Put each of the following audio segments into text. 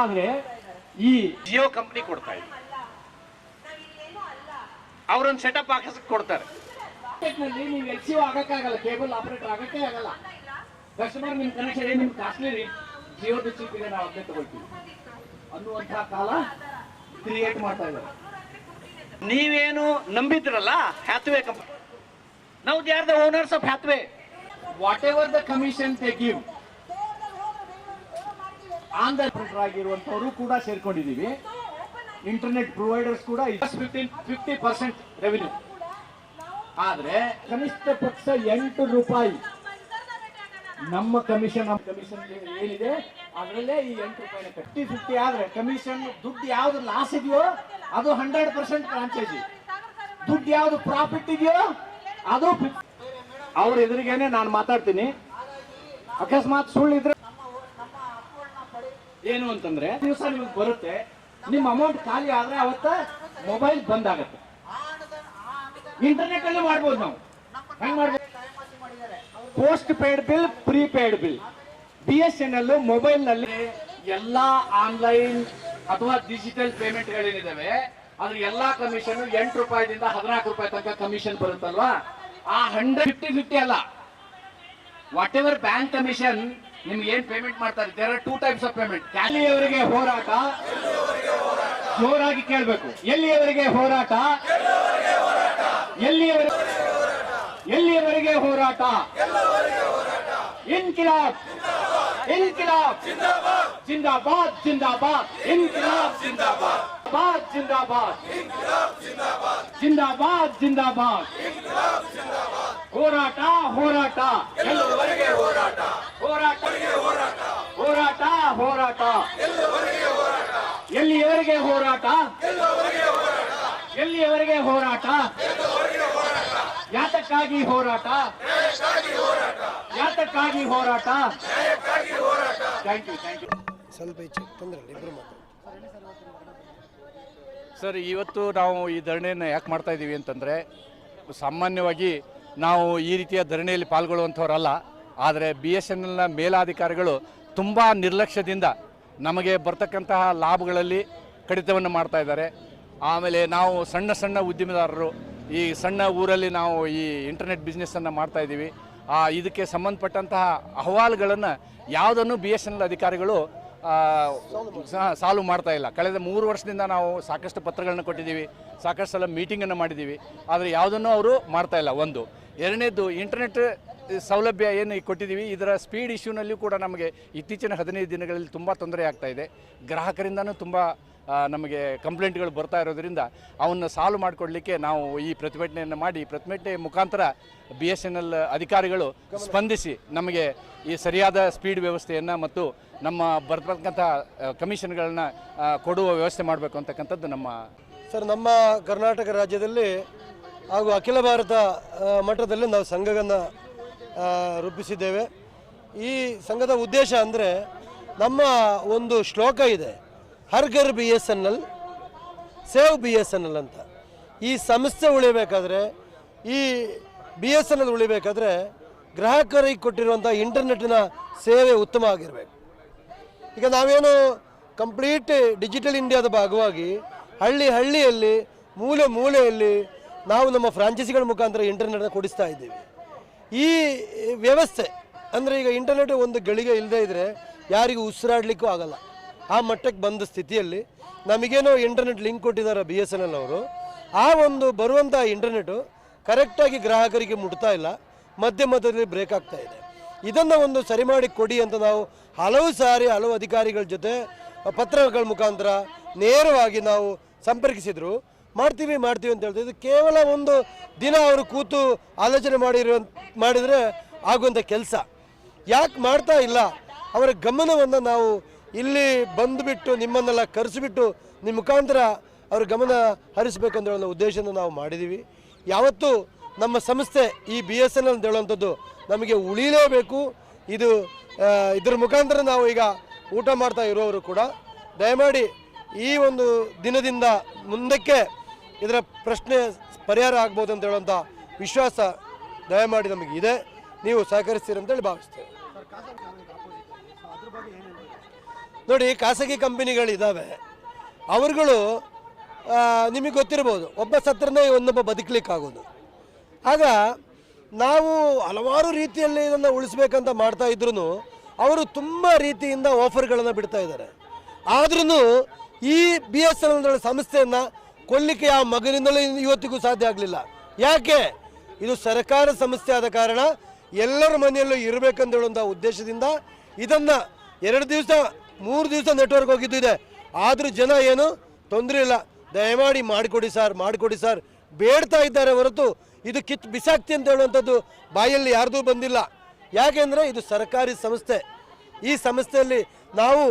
ಆದ್ರೆ ಈ ಜಿಯೋ ಕಂಪ್ನಿ ಕೊಡ್ತಾ ಇದೆ. ಅವ್ರೊಂದು ಸೆಟಪ್ ಹಾಕಿಸಕ್ ಕೊಡ್ತಾರೆ. ನೀವು ಎಚ್ ಸಿ ಆಗಕ್ಕಾಗಲ್ಲ ಕೇಬಲ್ ಆಪರೇಟರ್ ಆಗಕ್ಕೆ ಆಗಲ್ಲ. ಕಸ್ಟಮರ್ ನಿಮ್ ಕನೆಕ್ಷನ್ ನಿಮ್ ಕಾಸ್ಟ್ಲಿ ರೀ ಜಿಯೋ ಚೀಪ್ ಇದೆ ನಾವು ಅದನ್ನೇ ತಗೊಳ್ತೀವಿ. ಅನ್ನುವಂತಹ ಕಾಲ ಕ್ರಿಯೇಟ್ ಮಾಡ್ತಾ ಇದ್ದಾರೆ. ನೀವೇನು ನಂಬಿದ್ರಲ್ಲ ಹ್ಯಾತ್ವೆ ಕಂಪನಿ ನಾವು they are the owners of Hathway whatever the commission they give Andhra ಆಗಿರುವಂತವರು ಕೂಡ ಸೇರ್ಕೊಂಡಿದೀವಿ ಇಂಟರ್ನೆಟ್ ಪ್ರೊವೈಡರ್ಸ್ ಕೂಡ ಫಿಫ್ಟಿ ಪರ್ಸೆಂಟ್ ರೆವಿನ್ಯೂ ಆದ್ರೆ ಕನಿಷ್ಠ ಪಕ್ಷ ಎಂಟು ರೂಪಾಯಿ ನಮ್ಮ ಕಮಿಷನ್ ಕಮಿಷನ್ ಏನಿದೆ, ಅದರಲ್ಲೇ ಈ ಎಂಟು ರೂಪಾಯಿ ಫಿಫ್ಟಿ ಫಿಫ್ಟಿ ಆದ್ರೆ ಕಮಿಷನ್ ದುಡ್ಡು ಯಾವ್ದು ಲಾಸ್ ಇದೆಯೋ ಅದು ಹಂಡ್ರೆಡ್ ಪರ್ಸೆಂಟ್ ಫ್ರಾಂಚೈಸಿ ದುಡ್ಡು ಯಾವ್ದು ಪ್ರಾಫಿಟ್ ಇದೆಯೋ ಅದು ಅವ್ರ ಎದುರಿಗೇನೆ ನಾನು ಮಾತಾಡ್ತೀನಿ. ಅಕಸ್ಮಾತ್ ಸುಳ್ಳಿದ್ರೆ ಏನು ಅಂತಂದ್ರೆ ದಿವಸ ನಿಮಗೆ ಬರುತ್ತೆ. ನಿಮ್ಮ ಅಮೌಂಟ್ ಖಾಲಿ ಆದ್ರೆ ಅವತ್ತ ಮೊಬೈಲ್ ಬಂದ್ ಆಗತ್ತೆ ಇಂಟರ್ನೆಟ್ ಅಲ್ಲಿ ಮಾಡ್ಬೋದು ನಾವು. ಹೆಂಗ್ ಮಾಡ್ಬೋದು? Post paid bill prepaid bill B S N L ಮೊಬೈಲ್ನಲ್ಲಿ ಎಲ್ಲಾ ಆನ್ಲೈನ್ ಅಥವಾ ಡಿಜಿಟಲ್ ಪೇಮೆಂಟ್ ಗಳೇನಿದಾವೆ, ಅದ್ರ ಎಲ್ಲಾ ಕಮಿಷನ್ ಎಂಟು ರೂಪಾಯಿದಿಂದ ಹದಿನಾಲ್ಕು ರೂಪಾಯಿ ತನಕ ಕಮಿಷನ್ ಬರುತ್ತಲ್ವಾ? ಆ ಹಂಡ್ರೆಡ್ ಫಿಫ್ಟಿ ಫಿಫ್ಟಿ ಅಲ್ಲ. ವಾಟ್ ಎವರ್ ಬ್ಯಾಂಕ್ ಕಮಿಷನ್ ನಿಮ್ಗೆ ಏನ್ ಪೇಮೆಂಟ್ ಮಾಡ್ತಾರೆ? There are two types of payment ಎಲ್ಲಿಯವರೆಗೆ ಹೋರಾಟ? ಜೋರಾಗಿ ಕೇಳಬೇಕು. ಎಲ್ಲಿಯವರೆಗೆ ಹೋರಾಟ? ಎಲ್ಲಿಯವರೆಗೆ ಎಲ್ಲಿಯವರೆಗೆ ಹೋರಾಟ? ಇನ್ಕಿಲಾಬ್. ಇನ್ಕಿಲಾಬ್. ಜಿಂದಾಬಾದ್ ಜಿಂದಾಬಾದ್. ಇನ್ಕಿಲಾಬ್, ಜಿಂದಾಬಾದ್. ಜಿಂದಾಬಾದ್ ಜಿಂದಾಬಾದ್. ಜಿಂದಾಬಾದ್ ಹೋರಾಟ ಹೋರಾಟ. ಹೋರಾಟ ಹೋರಾಟ ಹೋರಾಟ ಎಲ್ಲಿಯವರೆಗೆ ಹೋರಾಟ ಹೋರಾಟ. ಯಾತಕ್ಕಾಗಿ ಹೋರಾಟ? ಯಾತಕ್ಕಾಗಿ ಹೋರಾಟ? ಥ್ಯಾಂಕ್ ಯು ಥ್ಯಾಂಕ್ ಯು ಸ್ವಲ್ಪ ಹೆಚ್ಚು ತೊಂದರೆ ಇಲ್ಲ ಇಬ್ಬರು ಮಾತು ಸರ್ ಇವತ್ತು ನಾವು ಈ ಧರಣಿಯನ್ನು ಯಾಕೆ ಮಾಡ್ತಾ ಇದ್ದೀವಿ ಅಂತಂದರೆ ಸಾಮಾನ್ಯವಾಗಿ ನಾವು ಈ ರೀತಿಯ ಧರಣಿಯಲ್ಲಿ ಪಾಲ್ಗೊಳ್ಳುವಂಥವರಲ್ಲ ಆದರೆ ಬಿ ಎಸ್ ಎನ್ ಎಲ್ನ ಮೇಲಾಧಿಕಾರಿಗಳು ತುಂಬ ನಿರ್ಲಕ್ಷ್ಯದಿಂದ ನಮಗೆ ಬರ್ತಕ್ಕಂತಹ ಲಾಭಗಳಲ್ಲಿ ಕಡಿತವನ್ನು ಮಾಡ್ತಾ ಇದ್ದಾರೆ. ಆಮೇಲೆ ನಾವು ಸಣ್ಣ ಸಣ್ಣ ಉದ್ಯಮದಾರರು ಈ ಸಣ್ಣ ಊರಲ್ಲಿ ನಾವು ಈ ಇಂಟರ್ನೆಟ್ ಬಿಸ್ನೆಸ್ಸನ್ನು ಮಾಡ್ತಾ ಇದ್ದೀವಿ. ಆ, ಇದಕ್ಕೆ ಸಂಬಂಧಪಟ್ಟಂತಹ ಅಹವಾಲುಗಳನ್ನು ಯಾವುದನ್ನು ಬಿ ಎಸ್ ಎನ್ ಎಲ್ ಅಧಿಕಾರಿಗಳು ಸಾಲ್ವ್ ಮಾಡ್ತಾ ಇಲ್ಲ. ಕಳೆದ ಮೂರು ವರ್ಷದಿಂದ ನಾವು ಸಾಕಷ್ಟು ಪತ್ರಗಳನ್ನು ಕೊಟ್ಟಿದ್ದೀವಿ ಸಾಕಷ್ಟು ಸಲ ಮೀಟಿಂಗನ್ನು ಮಾಡಿದ್ದೀವಿ. ಆದರೆ ಯಾವುದನ್ನು ಅವರು ಮಾಡ್ತಾ ಇಲ್ಲ. ಒಂದು. ಎರಡನೇದು ಇಂಟರ್ನೆಟ್ ಸೌಲಭ್ಯ ಏನು ಕೊಟ್ಟಿದ್ದೀವಿ ಇದರ ಸ್ಪೀಡ್ ಇಶ್ಯೂನಲ್ಲಿಯೂ ಕೂಡ ನಮಗೆ ಇತ್ತೀಚಿನ ಹದಿನೈದು ದಿನಗಳಲ್ಲಿ ತುಂಬ ತೊಂದರೆ ಆಗ್ತಾ ಇದೆ. ಗ್ರಾಹಕರಿಂದನೂ ತುಂಬ ನಮಗೆ ಕಂಪ್ಲೇಂಟ್ಗಳು ಬರ್ತಾ ಇರೋದ್ರಿಂದ ಅವನ್ನ ಸಾಲ್ವ್ ಮಾಡಿಕೊಡ್ಲಿಕ್ಕೆ ನಾವು ಈ ಪ್ರತಿಭಟನೆಯನ್ನು ಮಾಡಿ ಪ್ರತಿಭಟನೆ ಮುಖಾಂತರ ಬಿ ಎಸ್ ಎನ್ ಎಲ್ ಅಧಿಕಾರಿಗಳು ಸ್ಪಂದಿಸಿ ನಮಗೆ ಈ ಸರಿಯಾದ ಸ್ಪೀಡ್ ವ್ಯವಸ್ಥೆಯನ್ನು ಮತ್ತು ನಮ್ಮ ಬರ್ತಕ್ಕಂಥ ಕಮಿಷನ್ಗಳನ್ನ ಕೊಡುವ ವ್ಯವಸ್ಥೆ ಮಾಡಬೇಕು ಅಂತಕ್ಕಂಥದ್ದು ನಮ್ಮ ಸರ್, ನಮ್ಮ ಕರ್ನಾಟಕ ರಾಜ್ಯದಲ್ಲಿ ಹಾಗೂ ಅಖಿಲ ಭಾರತ ಮಟ್ಟದಲ್ಲಿ ನಾವು ಸಂಘವನ್ನು ರೂಪಿಸಿದ್ದೇವೆ. ಈ ಸಂಘದ ಉದ್ದೇಶ ಅಂದರೆ ನಮ್ಮ ಒಂದು ಶ್ಲೋಕ ಇದೆ. ಹರ್ ಘರ್ B S N L save B S N L ಅಂತ. ಈ ಸಂಸ್ಥೆ ಉಳಿಬೇಕಾದ್ರೆ, ಈ ಬಿ ಎಸ್ ಎನ್ ಎಲ್ ಉಳಿಬೇಕಾದ್ರೆ ಗ್ರಾಹಕರಿಗೆ ಕೊಟ್ಟಿರುವಂಥ ಇಂಟರ್ನೆಟ್ಟಿನ ಸೇವೆ ಉತ್ತಮ ಆಗಿರಬೇಕು. ಈಗ ನಾವೇನು ಕಂಪ್ಲೀಟ್ ಡಿಜಿಟಲ್ ಇಂಡಿಯಾದ ಭಾಗವಾಗಿ ಹಳ್ಳಿ ಹಳ್ಳಿಯಲ್ಲಿ, ಮೂಲೆ ಮೂಲೆಯಲ್ಲಿ ನಾವು ನಮ್ಮ ಫ್ರಾಂಚೈಸಿಗಳ ಮುಖಾಂತರ ಇಂಟರ್ನೆಟ್ನ ಕೊಡಿಸ್ತಾ ಇದ್ದೀವಿ. ಈ ವ್ಯವಸ್ಥೆ, ಅಂದರೆ ಈಗ ಇಂಟರ್ನೆಟ್ ಒಂದು ಗಳಿಗೆ ಇಲ್ಲದೇ ಇದ್ದರೆ ಯಾರಿಗೂ ಉಸಿರಾಡಲಿಕ್ಕೂ ಆಗಲ್ಲ. ಆ ಮಟ್ಟಕ್ಕೆ ಬಂದ ಸ್ಥಿತಿಯಲ್ಲಿ ನಮಗೇನೋ ಇಂಟರ್ನೆಟ್ ಲಿಂಕ್ ಕೊಟ್ಟಿದ್ದಾರೆ ಬಿ ಎಸ್ ಎನ್ ಎಲ್ ಅವರು. ಆ ಒಂದು ಬರುವಂಥ ಇಂಟರ್ನೆಟು ಕರೆಕ್ಟಾಗಿ ಗ್ರಾಹಕರಿಗೆ ಮುಟ್ತಾ ಇಲ್ಲ, ಮಧ್ಯ ಮಧ್ಯದಲ್ಲಿ ಬ್ರೇಕ್ ಆಗ್ತಾ ಇದೆ. ಇದನ್ನು ಒಂದು ಸರಿ ಮಾಡಿ ಕೊಡಿ ಅಂತ ನಾವು ಹಲವು ಸಾರಿ ಹಲವು ಅಧಿಕಾರಿಗಳ ಜೊತೆ ಪತ್ರಗಳ ಮುಖಾಂತರ ನೇರವಾಗಿ ನಾವು ಸಂಪರ್ಕಿಸಿದ್ರು. ಮಾಡ್ತೀವಿ ಮಾಡ್ತೀವಿ ಅಂತ ಇದು ಕೇವಲ ಒಂದು ದಿನ ಅವರು ಕೂತು ಆಲೋಚನೆ ಮಾಡಿರೋ, ಮಾಡಿದರೆ ಆಗುವಂಥ ಕೆಲಸ. ಯಾಕೆ ಮಾಡ್ತಾ ಇಲ್ಲ? ಅವರ ಗಮನವನ್ನು ನಾವು ಇಲ್ಲಿ ಬಂದುಬಿಟ್ಟು ನಿಮ್ಮನ್ನೆಲ್ಲ ಕರೆಸಿಬಿಟ್ಟು ನಿಮ್ಮ ಮುಖಾಂತರ ಅವ್ರ ಗಮನ ಹರಿಸಬೇಕಂತ ಹೇಳೋ ಉದ್ದೇಶನ ನಾವು ಮಾಡಿದ್ದೀವಿ. ಯಾವತ್ತೂ ನಮ್ಮ ಸಂಸ್ಥೆ ಈ ಬಿ ಎಸ್ ಎನ್ ಎಲ್ ಅಂತ ನಮಗೆ ಉಳಿಲೇಬೇಕು. ಇದು ಇದ್ರ ಮುಖಾಂತರ ನಾವು ಈಗ ಊಟ ಮಾಡ್ತಾ ಇರೋರು ಕೂಡ. ದಯಮಾಡಿ ಈ ಒಂದು ದಿನದಿಂದ ಮುಂದಕ್ಕೆ ಇದರ ಪ್ರಶ್ನೆ ಪರಿಹಾರ ಆಗ್ಬೋದು ಅಂತ ಹೇಳುವಂಥ ವಿಶ್ವಾಸ ದಯಮಾಡಿ ನಮಗಿದೆ. ನೀವು ಸಹಕರಿಸ್ತೀರಂತೇಳಿ ಭಾವಿಸ್ತೇವೆ. ನೋಡಿ, ಖಾಸಗಿ ಕಂಪನಿಗಳಿದ್ದಾವೆ ಅವರುಗಳು ನಿಮಗೆ ಗೊತ್ತಿರ್ಬೋದು, ಒಬ್ಬ ಸತ್ರನೇ ಒಂದೊಬ್ಬ ಬದುಕಲಿಕ್ಕಾಗೋದು. ಆಗ ನಾವು ಹಲವಾರು ರೀತಿಯಲ್ಲಿ ಇದನ್ನು ಉಳಿಸ್ಬೇಕಂತ ಮಾಡ್ತಾ ಇದ್ರೂ ಅವರು ತುಂಬ ರೀತಿಯಿಂದ ಆಫರ್ಗಳನ್ನು ಬಿಡ್ತಾ ಇದ್ದಾರೆ. ಆದ್ರೂ ಈ ಬಿ ಎಸ್ ಎನ್ ಎಲ್ ಸಂಸ್ಥೆಯನ್ನು ಕೊಲ್ಲಿಕ್ಕೆ ಆ ಮಗನಿಂದಲೂ ಇವತ್ತಿಗೂ ಸಾಧ್ಯ ಆಗಲಿಲ್ಲ. ಯಾಕೆ? ಇದು ಸರ್ಕಾರ ಸಂಸ್ಥೆ ಆದ ಕಾರಣ ಎಲ್ಲರ ಮನೆಯಲ್ಲೂ ಇರಬೇಕಂತ ಹೇಳುವಂಥ ಉದ್ದೇಶದಿಂದ ಇದನ್ನು ಎರಡು ದಿವಸ ಮೂರು ದಿವಸ ನೆಟ್ವರ್ಕ್ ಹೋಗಿದ್ದಿದೆ. ಆದರೂ ಜನ ಏನು ತೊಂದರೆ ಇಲ್ಲ. ದಯಮಾಡಿ ಮಾಡಿಕೊಡಿ ಸರ್ ಮಾಡಿಕೊಡಿ ಸರ್ ಬೇಡ್ತಾ ಇದ್ದಾರೆ ಹೊರತು ಇದು ಕಿತ್ತು ಬಿಸಾಕ್ತಿ ಅಂತ ಹೇಳುವಂಥದ್ದು ಬಾಯಲ್ಲಿ ಯಾರ್ದೂ ಬಂದಿಲ್ಲ. ಯಾಕೆಂದರೆ ಇದು ಸರ್ಕಾರಿ ಸಂಸ್ಥೆ. ಈ ಸಂಸ್ಥೆಯಲ್ಲಿ ನಾವು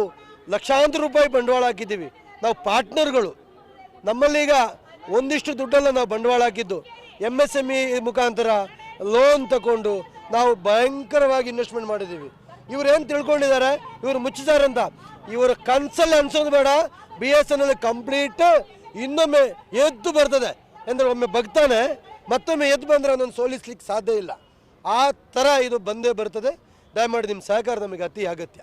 ಲಕ್ಷಾಂತರ ರೂಪಾಯಿ ಬಂಡವಾಳ ಹಾಕಿದ್ದೀವಿ. ನಾವು ಪಾರ್ಟ್ನರ್ಗಳು. ನಮ್ಮಲ್ಲೀಗ ಒಂದಿಷ್ಟು ದುಡ್ಡಲ್ಲ ನಾವು ಬಂಡವಾಳ ಹಾಕಿದ್ದು. ಎಂ ಎಸ್ ಎಂ ಇ ಮುಖಾಂತರ ಲೋನ್ ತಗೊಂಡು ನಾವು ಭಯಂಕರವಾಗಿ ಇನ್ವೆಸ್ಟ್ಮೆಂಟ್ ಮಾಡಿದ್ದೀವಿ. ಇವ್ರು ಏನು ತಿಳ್ಕೊಂಡಿದ್ದಾರೆ? ಇವರು ಮುಚ್ಚಿದ್ದಾರೆ ಅಂತ ಇವರು ಕನ್ಸಲ್ಲಿ ಅನ್ಸೋದು ಬೇಡ. B S N L complete ಇನ್ನೊಮ್ಮೆ ಎದ್ದು ಬರ್ತದೆ. ಅಂದ್ರೆ ಒಮ್ಮೆ ಬಗ್ತಾನೆ, ಮತ್ತೊಮ್ಮೆ ಎದ್ದು ಬಂದ್ರೆ ಅದನ್ನು ಸೋಲಿಸ್ಲಿಕ್ಕೆ ಸಾಧ್ಯ ಇಲ್ಲ. ಆ ಥರ ಇದು ಬಂದೇ ಬರ್ತದೆ. ದಯಮಾಡಿ ನಿಮ್ಮ ಸಹಕಾರ ನಮಗೆ ಅತಿ ಅಗತ್ಯ.